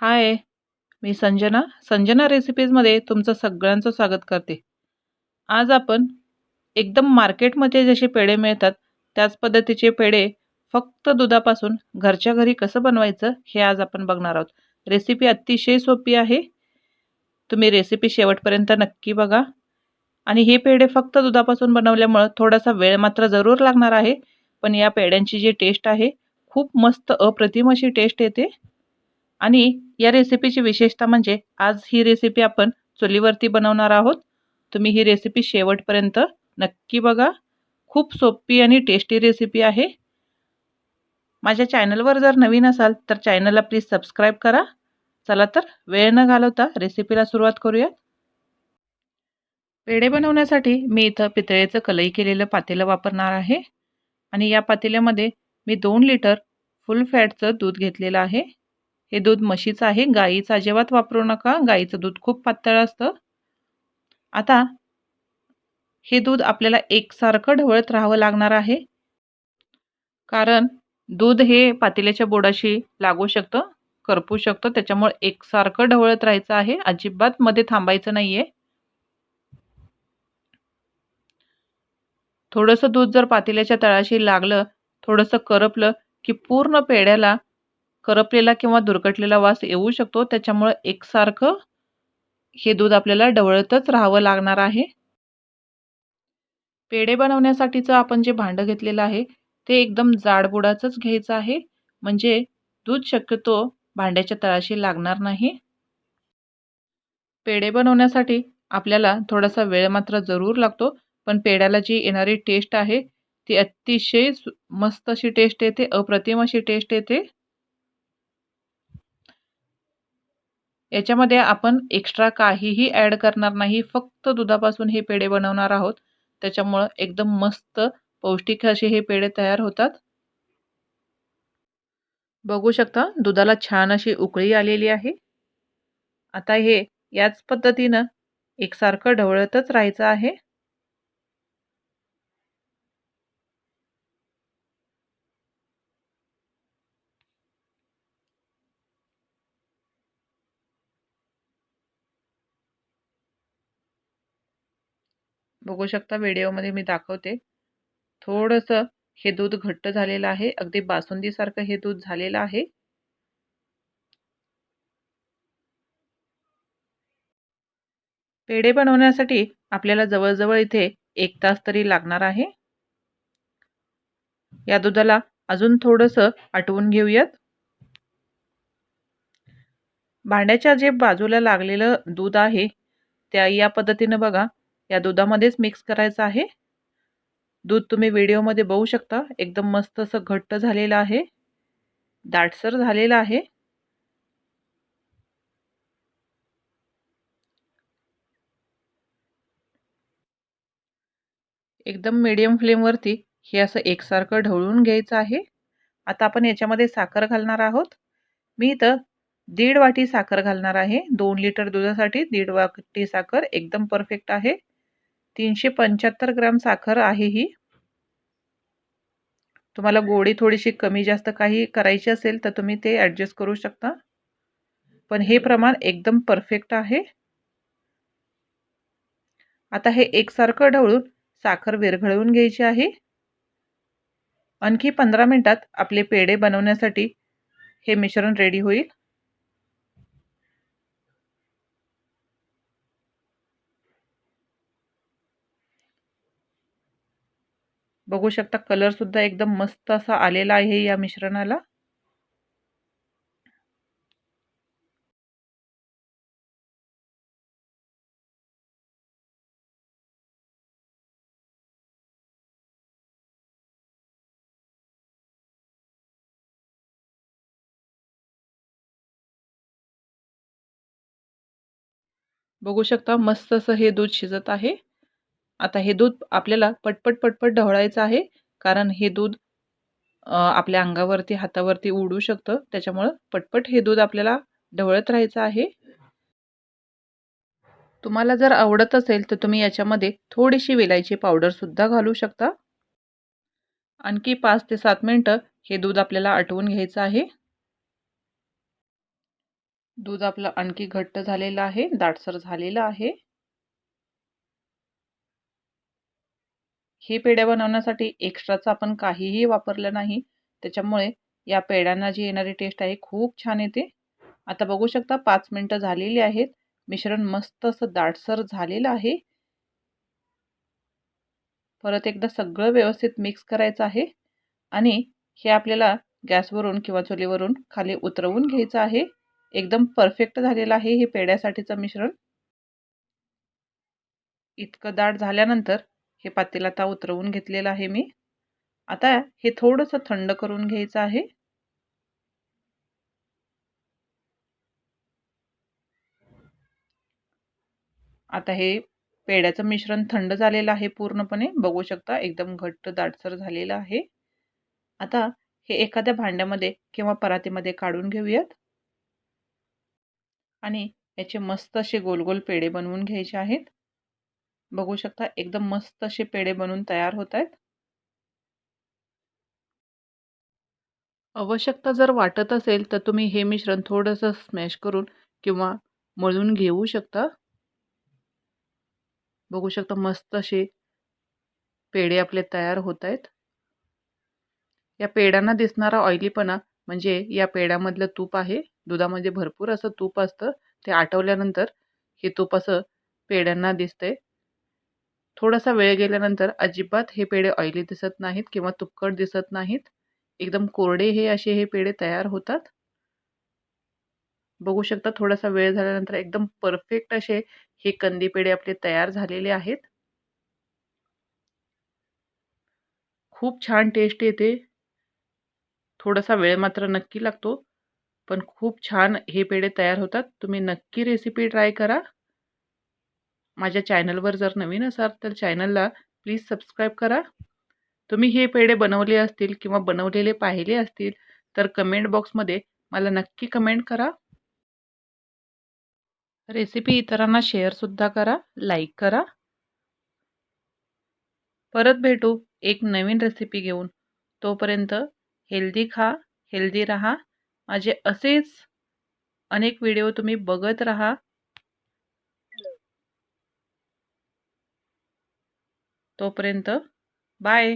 हाय मी संजना. संजना रेसिपीजमध्ये तुमचं सगळ्यांचं स्वागत करते. आज आपण एकदम मार्केटमध्ये जसे पेढे मिळतात त्याच पद्धतीचे पेढे फक्त दुधापासून घरच्या घरी कसं बनवायचं हे आज आपण बघणार आहोत. रेसिपी अतिशय सोपी आहे. तुम्ही रेसिपी शेवटपर्यंत नक्की बघा. आणि हे पेढे फक्त दुधापासून बनवल्यामुळं थोडासा वेळ मात्र जरूर लागणार आहे. पण या पेढ्यांची जी टेस्ट आहे खूप मस्त अप्रतिम अशी टेस्ट येते. आणि या रेसिपीची विशेषता म्हणजे आज ही रेसिपी आपण चुलीवरती बनवणार आहोत. तुम्ही ही रेसिपी शेवटपर्यंत नक्की बघा. खूप सोपी आणि टेस्टी रेसिपी आहे. माझ्या चॅनलवर जर नवीन असाल तर चॅनलला प्लीज सबस्क्राईब करा. चला तर वेळ न घालवता रेसिपीला सुरुवात करूया पेढे बनवण्यासाठी मी इथं पितळेचं कलई केलेलं पातेलं वापरणार आहे. आणि या पातेल्यामध्ये मी दोन लिटर फुल फॅटचं दूध घेतलेलं आहे. हे दूध म्हशीचं आहे गाईचं अजिबात वापरू नका गाईचं दूध खूप पातळ असतं. आता हे दूध आपल्याला एकसारखं ढवळत राहावं लागणार आहे. कारण दूध हे पातेल्याच्या बोडाशी लागू शकतं करपू शकतं त्याच्यामुळे एकसारखं ढवळत राहायचं आहे अजिबात मध्ये थांबायचं नाही आहे थोडंसं दूध जर पातेल्याच्या तळाशी लागलं थोडंसं करपलं की पूर्ण पेड्याला करपलेला किंवा दुर्गटलेला वास येऊ शकतो. त्याच्यामुळं एकसारखं हे दूध आपल्याला डवळतच राहावं लागणार आहे. पेढे बनवण्यासाठीचं आपण जे भांडं घेतलेलं आहे ते एकदम जाडबुडाचंच घ्यायचं आहे. म्हणजे दूध शक्यतो भांड्याच्या तळाशी लागणार नाही. पेढे बनवण्यासाठी आपल्याला थोडासा वेळ मात्र जरूर लागतो पण पेढ्याला जी येणारी टेस्ट आहे ती अतिशय मस्त अशी टेस्ट येते अप्रतिम अशी टेस्ट येते. याच्यामध्ये आपण एक्स्ट्रा काहीही ॲड करणार नाही फक्त दुधापासून हे पेढे बनवणार आहोत. त्याच्यामुळं एकदम मस्त पौष्टिक असे हे पेढे तयार होतात. बघू शकता दुधाला छान अशी उकळी आलेली आहे. आता हे याच पद्धतीनं एकसारखं ढवळतच राहायचं आहे. बघू शकता व्हिडिओमध्ये मी दाखवते. थोडंसं हे दूध घट्ट झालेलं आहे. अगदी बासुंदीसारखं हे दूध झालेलं आहे. पेढे बनवण्यासाठी आपल्याला जवळजवळ इथे एक तास तरी लागणार आहे. या दुधाला अजून थोडंसं आटवून घेऊयात. भांड्याच्या जे बाजूला लागलेलं दूध आहे त्या या पद्धतीनं बघा. या दुधामध्येच मिक्स करायचं आहे. दूध तुम्ही व्हिडिओमध्ये बघू शकता. एकदम मस्त असं घट्ट झालेलं आहे. दाटसर झालेलं आहे. एकदम मीडियम फ्लेमवरती हे असं एकसारखं ढवळून घ्यायचं आहे. आता आपण याच्यामध्ये साखर घालणार आहोत. मी इथं दीड वाटी साखर घालणार आहे. दोन लिटर दुधासाठी दीड वाटी साखर एकदम परफेक्ट आहे. तीनशे पंच्याहत्तर ग्राम साखर आहे ही. तुम्हाला गोडी थोडीशी कमी जास्त काही करायची असेल तर तुम्ही ते ॲडजस्ट करू शकता. पण हे प्रमाण एकदम परफेक्ट आहे. आता हे एकसारखं ढवळून साखर विरघळवून घ्यायची आहे. आणखी पंधरा मिनटात आपले पेढे बनवण्यासाठी हे मिश्रण रेडी होईल. बघू शकता कलर सुद्धा एकदम मस्त असा आलेला आहे या मिश्रणाला. बघू शकता मस्त असं हे दूध शिजत आहे. आता हे दूध आपल्याला पटपट पटपट ढवळायचं आहे. कारण हे दूध आपल्या अंगावरती हातावरती उडू शकतं. त्याच्यामुळं पटपट हे दूध आपल्याला ढवळत राहायचं आहे. तुम्हाला जर आवडत असेल तर तुम्ही याच्यामध्ये थोडीशी विलायची पावडरसुद्धा घालू शकता. आणखी पाच ते सात मिनटं हे दूध आपल्याला आटवून घ्यायचं आहे. दूध आपलं आणखी घट्ट झालेलं आहे. दाटसर झालेलं आहे. हे पेढ्या बनवण्यासाठी एक्स्ट्राचं आपण काहीही वापरलं नाही. त्याच्यामुळे या पेढ्यांना जी येणारी टेस्ट आहे खूप छान येते. आता बघू शकता पाच मिनटं झालेली आहेत. मिश्रण मस्त असं दाटसर झालेलं आहे. परत एकदा सगळं व्यवस्थित मिक्स करायचं आहे. आणि हे आपल्याला गॅसवरून किंवा चुलीवरून खाली उतरवून घ्यायचं आहे. एकदम परफेक्ट झालेलं आहे हे पेड्यासाठीचं मिश्रण. इतकं दाट झाल्यानंतर हे पातेल आता उतरवून घेतलेलं आहे मी. आता हे थोडंसं थंड करून घ्यायचं आहे. आता हे पेड्याचं मिश्रण थंड झालेलं आहे पूर्णपणे. बघू शकता एकदम घट्ट दाटसर झालेलं आहे. आता हे एखाद्या भांड्यामध्ये किंवा परातीमध्ये काढून घेऊयात. आणि याचे मस्त असे गोल गोल पेढे बनवून घ्यायचे आहेत. बघू शकता एकदम मस्त असे पेढे बनवून तयार होत आहेत. आवश्यकता जर वाटत असेल तर तुम्ही हे मिश्रण थोडंसं स्मॅश करून किंवा मळून घेऊ शकता. बघू शकता मस्त असे पेढे आपले तयार होत आहेत. या पेढ्यांना दिसणारा ऑइलीपणा म्हणजे या पेढ्यामधलं तूप आहे. दुधामध्ये भरपूर असं तूप असतं. ते आटवल्यानंतर हे तूप असं पेढ्यांना दिसतंय. थोडासा वेळ गेल्यानंतर अजिबात हे पेढे ऑइली दिसत नाहीत किंवा तुपकट दिसत नाहीत. एकदम कोरडे हे असे हे पेढे तयार होतात. बघू शकता थोडासा वेळ झाल्यानंतर एकदम परफेक्ट असे हे कंदी पेढे आपले तयार झालेले आहेत. खूप छान टेस्ट येते. थोडासा वेळ मात्र नक्की लागतो. पण खूप छान हे पेढे तयार होतात. तुम्ही नक्की रेसिपी ट्राय करा. माझ्या चॅनलवर जर नवीन असाल तर चॅनलला प्लीज सबस्क्राईब करा. तुम्ही हे पेढे बनवले असतील किंवा बनवलेले पाहिले असतील तर कमेंट बॉक्समध्ये मला नक्की कमेंट करा. रेसिपी इतरांना शेअरसुद्धा करा लाईक करा. परत भेटू एक नवीन रेसिपी घेऊन. तोपर्यंत हेल्दी खा हेल्दी राहा. माझे असेच अनेक व्हिडिओ तुम्ही बघत राहा. तोपर्यंत बाय